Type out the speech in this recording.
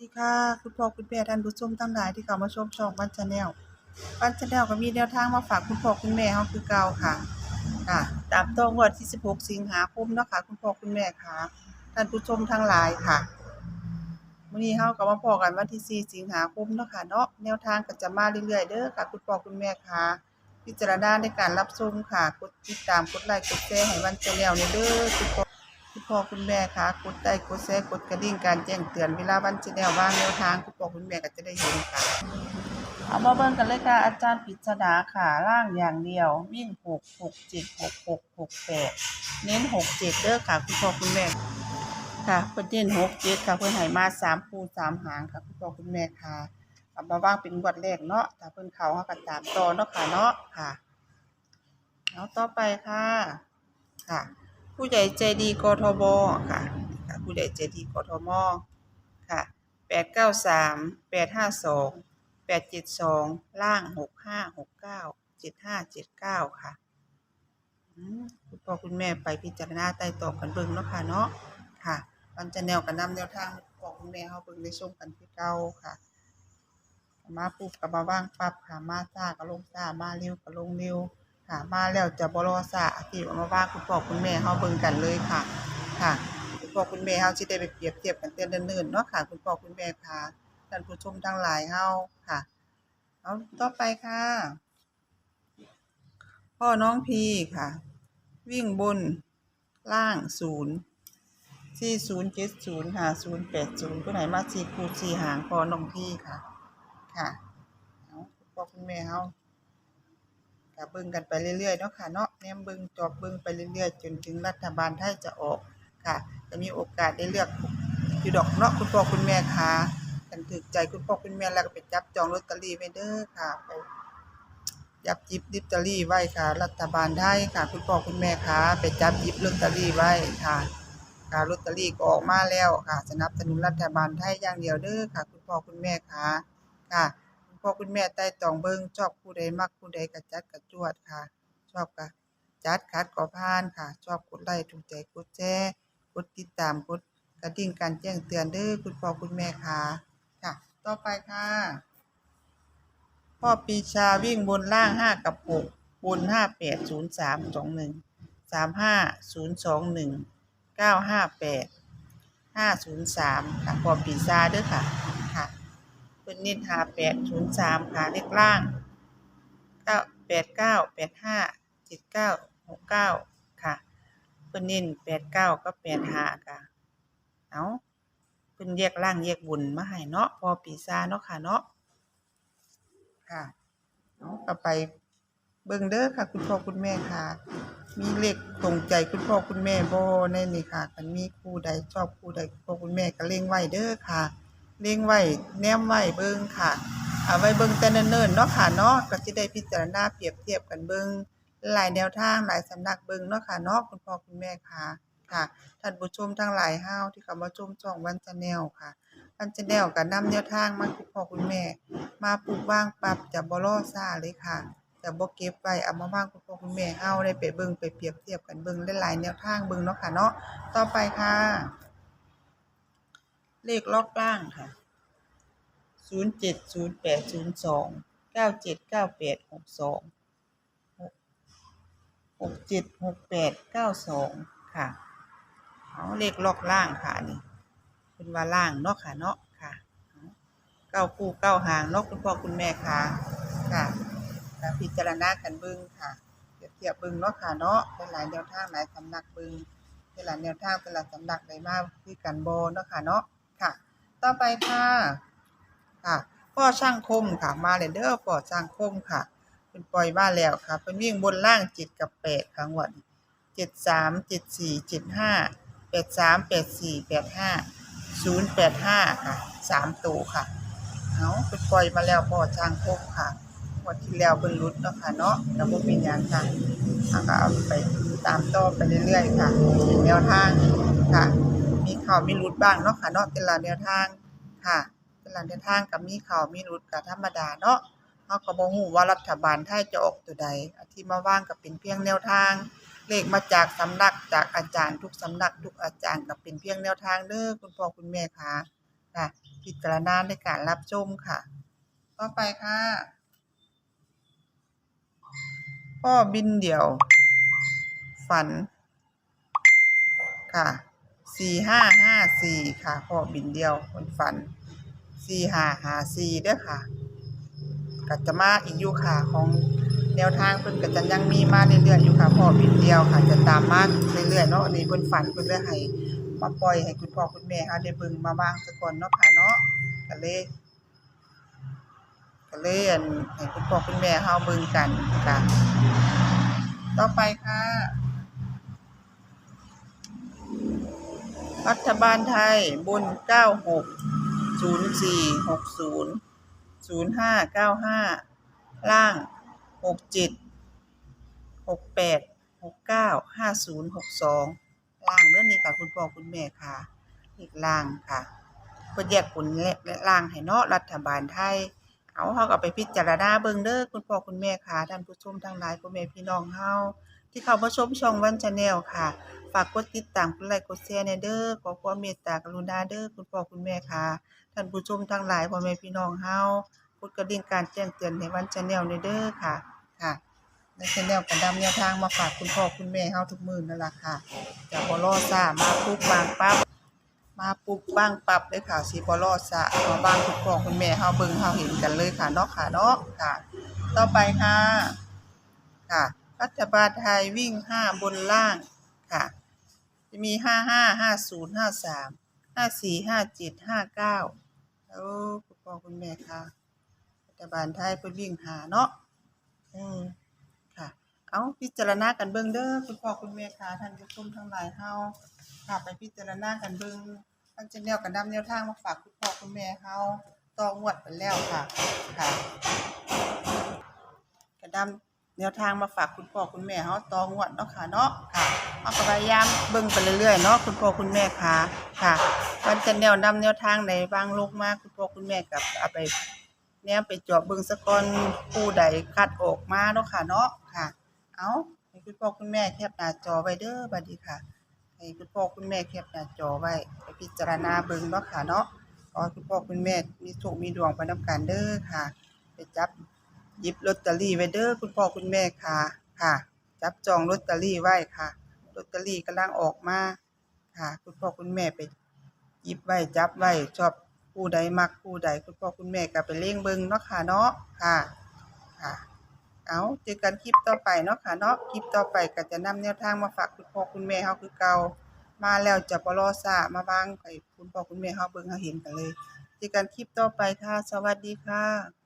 ดีค่ะคุณพ่อคุณแม่ท่านผู้ชมทั้งหลายที่เข้ามาชมช่องบ้านชาแนลบ้านชาแนลก็มีแนวทางมาฝากคุณพ่อคุณแม่เฮาคือเก่าค่ะค่ะตามต่องวดที่ 16 สิงหาคมเนาะค่ะคุณพ่อคุณแม่ค่ะท่านผู้ชมทั้งหลายค่ะมื้อนี้เฮาก็มาพอกันวันที่ 4 สิงหาคมเนาะค่ะเนาะแนวทางก็จะมาเรื่อยๆเด้อค่ะ คุณพ่อคุณแม่ค่ะพิจารณาในการรับชมค่ะกดติดตามกดไลค์กดแชร์ให้บ้านชาแนลเนี่ยเด้อคุณพ่อคุณ พ่อคุณแม่คะกดได้กดแชร์กดกระดิ่งการแจ้งเตือนเวลาวันจะแนวว่างแนวทางคุณพ่อคุณแม่ก็จะได้เห็นค่ะ เอามาเบิ่งกันเลยค่ะอาจารย์ปริศนาค่ะล่างอย่างเดียว วิ่งหกหกเจ็ดหกหกหกแปดเน้นหกเจ็ดเด้อค่ะคุณพ่อคุณแม่ค่ะเพิ่นเน้นหกเจ็ดค่ะเพิ่นให้มาสามคู่สามหางค่ะคุณพ่อคุณแม่ค่ะเอามาว่างเป็นงวดแรกเนาะถ้าเพิ่นเขาเฮาก็ตามต่อเนาะค่ะเนาะค่ะเอาต่อไปค่ะค่ะ ผู้ใหญ่ใจดีกทบค่ะผู้ใหญ่ใจดีกทมค่ะแปดเก้าสามแปดห้าสองแปดเจ็ดสองล่างหกห้าหกเก้าเจ็ดห้าเจ็ดเก้าค่ะคุณพ่อคุณแม่ไปพิจารณาใต้ตองกันเบิ่งเนาะค่ะเนาะค่ะมันจะแนวกันนำแนวทางคุณพ่อคุณแม่เฮาเบิ่งได้ชมกันคือเก่าค่ะ มาปุ๊บก็มาว่างปั๊บค่ะมาซ่าก็ลงซ่ามาเร็วก็ลงเร็ว ค่ะ มาแล้วจะบรอสะที่เอามาว่าคุณพ่อคุณแม่เฮาเบิ่งกันเลยค่ะ ค่ะ คุณพ่อคุณแม่เฮาสิได้ไปเปรียบเทียบกันเตือนเนิ่นๆเนาะค่ะ คุณพ่อคุณแม่ค่ะท่านผู้ชมทั้งหลายเฮาค่ะเอาต่อไปค่ะ พ่อน้องพีค่ะ วิ่งบนล่างศูนย์สี่ศูนย์เจ็ดศูนย์ห้าศูนย์แปดศูนย์ผู้ไหนมาสี่คูสี่หางพ่อน้องพีค่ะ ค่ะเอาคุณพ่อคุณแม่เฮา ก็เบิ่งกันไปเรื่อยๆเนาะค่ะเนาะแนมเบิ่งจอบเบิ่งไปเรื่อยๆ จนถึงรัฐบาลไทยจะออกค่ะ จะมีโอกาสได้เลือกอยู่ดอกเนาะคุณพ่อคุณแม่ค่ะกันถึกใจคุณพ่อคุณแม่แล้วก็ไปจับจองลอตเตอรี่ไว้เด้อค่ะไปจับจิบลอตเตอรี่ไว้ค่ะ รัฐบาลไทยค่ะ คุณพ่อคุณแม่ค่ะไปจับจิบลอตเตอรี่ไว้ค่ะค่ะลอตเตอรี่ก็ออกมาแล้วค่ะ สนับสนุนรัฐบาลไทยอย่างเดียวเด้อค่ะ คุณพ่อคุณแม่ค่ะค่ะ พ่อคุณแม่ใต้ตองเบิงชอบผู้ใดมักผู้ใดกระจัดกระจวดค่ะ ชอบกะจัดคัดก็ผ่านค่ะ ชอบกดไลค์ถูกใจกดแชร์กดติดตามกดกระดิ่งการแจ้งเตือนเด้อคุณพ่อคุณแม่ค่ะค่ะ ต่อไปค่ะ พ่อปีชาวิ่งบนล่างห้ากับหกบนห้าแปดศูนย์สามสองหนึ่งสามห้าศูนย์สองหนึ่งเก้าห้าแปดห้าศูนย์สามค่ะพ่อปีชาเด้อค่ะค่ะ พิ่นเน้นหาแปดศูนย์สามค่ะเลขล่างเก้าแปดเก้าแปดห้าเจ็ดเก้าหกเก้าค่ะเพิ่นเน้นแปดเก้าก็แปดห้าค่ะเอาเพิ่นแยกล่างแยกบนมาให้เนาะพอปีซาเนาะค่ะเนาะค่ะเอาก็ไปเบิ่งเด้อค่ะ คุณพ่อคุณแม่ค่ะ มีเลขตรงใจคุณพ่อคุณแม่บ่ในนี่ค่ะกันมีคู่ใดชอบคู่ใดคุณพ่อคุณแม่ก็เล็งไว้เด้อค่ะ เลี้ยงไว้แนมไว้เบิ่งค่ะเอาไว้เบิ่งแต่เนิ่นๆเนาะค่ะเนาะก็สิได้พิจารณาเปรียบเทียบกันเบิ่งหลายแนวทางหลายสำนักเบิ่งเนาะค่ะเนาะคุณพ่อคุณแม่ค่ะค่ะท่านผู้ชมทั้งหลายเฮาที่เข้ามาชมช่องวันชาแนลค่ะวันชาแนลก็นำแนวทางมาคุณพ่อคุณแม่ มาปลูกวางปรับจะบ่รอซ่าเลยค่ะจะบ่เก็บไว้เอามาวางคุณพ่อคุณแม่เฮาได้ไปเบิ่งไปเปรียบเทียบกันเบิ่งหลายๆแนวทางเบิ่งเนาะค่ะเนาะต่อไปค่ะ เลขล็อกล่างค่ะ ศูนย์เจ็ดศูนย์แปดศูนย์สองเก้าเจ็ดเก้าแปดหกสองหกเจ็ดหกแปดเก้าสองค่ะ เอาเลขล็อกล่างค่ะนี่เป็นว่าล่างเนาะค่ะเนาะค่ะ เก้าคู่เก้าหางเนาะคุณพ่อคุณแม่ค่ะค่ะแล้วพิจารณากันเบิ้งค่ะเปรียบเทียบเบิ้งเนาะค่ะเนาะเป็นหลายแนวทางหลายสำนักเบิ้งเป็นหลายแนวทางเป็นหลายสำนักได้มากคือกันโบเนาะค่ะเนาะ ต่อไปค่ะค่ะพ่อช่างคมค่ะมาเลยเด้อพ่อช่างคมค่ะเป็นปล่อยบ้าแล้วค่ะเป็นวิ่งบนล่างเจ็ดกับแปดค่ะงวดเจ็ดสามเจ็ดสี่เจ็ดห้าแปดสามแปดสี่แปดห้าศูนย์แปดห้าค่ะสามตัวค่ะเอาเป็นปล่อยมาแล้วพ่อช่างคมค่ะงวดที่แล้วเป็นรุดเนาะค่ะเนาะแล้วบ่เป็นยังค่ะเอาก็เอาไปตามต่อไปเรื่อยๆค่ะแนวทางค่ะ มีข่าวมีรุดบ้างเนาะค่ะเนาะแต่ละแนวทาง ค่ะแต่ละแนทางก็มีข่าวมีรุดก็ธรรมดาเนาะเฮาก็บ่ฮู้ว่ารัฐบาลไทยจะออกตัวใดอันที่มาว่างก็เป็นเพียงแนวทาง เลขมาจากสำนักจากอาจารย์ทุกสำนักทุกอาจารย์ก็เป็นเพียงแนวทางเด้อคุณพ่อคุณแม่ค่ะค่ะพิจารณาในการรับชมค่ะ ต่อไปค่ะพ่อบินเดี่ยว ฝัน ค่ะ สี่ห้าห้าสี่ค่ะพ่อบินเดียวคนฝันสี่ห้าห้าสี่เด้อค่ะก็จะมาอีกอยู่ค่ะของแนวทางเพิ่นก็จะยังมีมาเรื่อยๆอยู่ค่ะพ่อบินเดียวค่ะ จะตามมาเรื่อยๆเนาะอันนี้เพิ่นฝันเพิ่นเลยให้มาปล่อยให้คุณพ่อคุณแม่เฮาได้เบิ่งมาบ้างสักก่อนเนาะค่ะเนาะก็เลยก็เลยให้คุณพ่อคุณแม่เฮาเบิ่งกันค่ะ ต่อไปค่ะ รัฐบาลไทยบน96 04 60 05 95ล่าง67 68 69 50 62ล่างเรื่องนี้ค่ะคุณพ่อคุณแม่ค่ะ อีกล่างค่ะเพื่อแยกผลและล่างให้เนาะรัฐบาลไทยเอาเฮาก็ไปพิจารณาเบิ่งเด้อคุณพ่อคุณแม่ค่ะท่านผู้ชมทั้งหลายพ่อแม่พี่น้องเฮา ที่เข้ามาชมช่องวันชาแนลค่ะ ฝากกดติดตามกดไลค์กดแชร์ในเด้อขอความเมตตากรุณาเด้อคุณพ่อคุณแม่ค่ะ ท่านผู้ชมทั้งหลายพ่อแม่พี่น้องเฮากดกระดิ่งการแจ้งเตือนในวันชาแนลในเด้อค่ะค่ะในชาแนลก็นำแนวทางมาฝากคุณพ่อคุณแม่เฮาทุกมื้อนั่นล่ะค่ะจะบ่รอช้ามาปุ๊บบางปั๊บมาปุ๊บบ้างปั๊บเลยค่ะสิบ่รอช้ามาบ้างคุณพ่อคุณแม่เฮาเบิ่งเฮาเห็นกันเลยค่ะเนาะค่ะเนาะค่ะ ต่อไปค่ะ ค่ะ รัฐบาลไทยวิ่งห้าบนล่างค่ะ จะมีห้าห้าห้าศูนย์ห้าสามห้าสี่ห้าเจ็ดห้าเก้าแล้วคุณพ่อคุณแม่ค่ะรัฐบาลไทยเพิ่นวิ่งหาเนาะอืมค่ะ เอาพิจารณากันเบิ่งเด้อคุณพ่อคุณแม่ค่ะท่านผู้ชมทั้งหลายเฮาค่ะไปพิจารณากันเบิ่งทางจะแนวกันนำแนวทางมาฝากคุณพ่อคุณแม่เฮาต่องวดไปแล้วค่ะค่ะกระดำ แนวทางมาฝากคุณพ่อคุณแม่เฮาตองวดเนาะค่ะเนาะค่ะเอาก็พยายามเบิ่งไปเรื่อยๆเนาะคุณพ่อคุณแม่ค่ะค่ะมันจะแนวนำแนวทางไหนบางโลกมากคุณพ่อคุณแม่กับเอาไปแนวไปจาะเบิ่งสะกอนผู้ใดคัดออกมาเนาะค่ะเนาะค่ะ เอาให้คุณพ่อคุณแม่แคปหน้าจอไว้เด้อบัดนี้ค่ะให้คุณพ่อคุณแม่แคปหน้าจอไว้ไปพิจารณาเบิ่งเนาะค่ะเนาะขอคุณพ่อคุณแม่มีโชคมีดวงไปนํกันเด้อค่ะ ไปจับ หยิบลอตเตอรี่ไว้เด้อคุณพ่อคุณแม่ค่ะค่ะ จับจองลอตเตอรี่ไว้ค่ะลอตเตอรี่กำลังออกมาค่ะ คุณพ่อคุณแม่ไปหยิบไว้จับไว้ชอบผู้ใดมักผู้ใดคุณพ่อคุณแม่ก็ไปเล่งเบิงเนาะค่ะเนาะค่ะค่ะเอาเจอกันคลิปต่อไปเนาะค่ะเนาะคลิปต่อไปก็จะนำแนวทางมาฝากคุณพ่อคุณแม่เฮาคือเก่ามาแล้วจะบ่รอช้ามาบางให้คุณพ่อคุณแม่เฮาเบิ่งเฮาเห็นกันเลยเจอกันคลิปต่อไปค่ะ สวัสดีค่ะ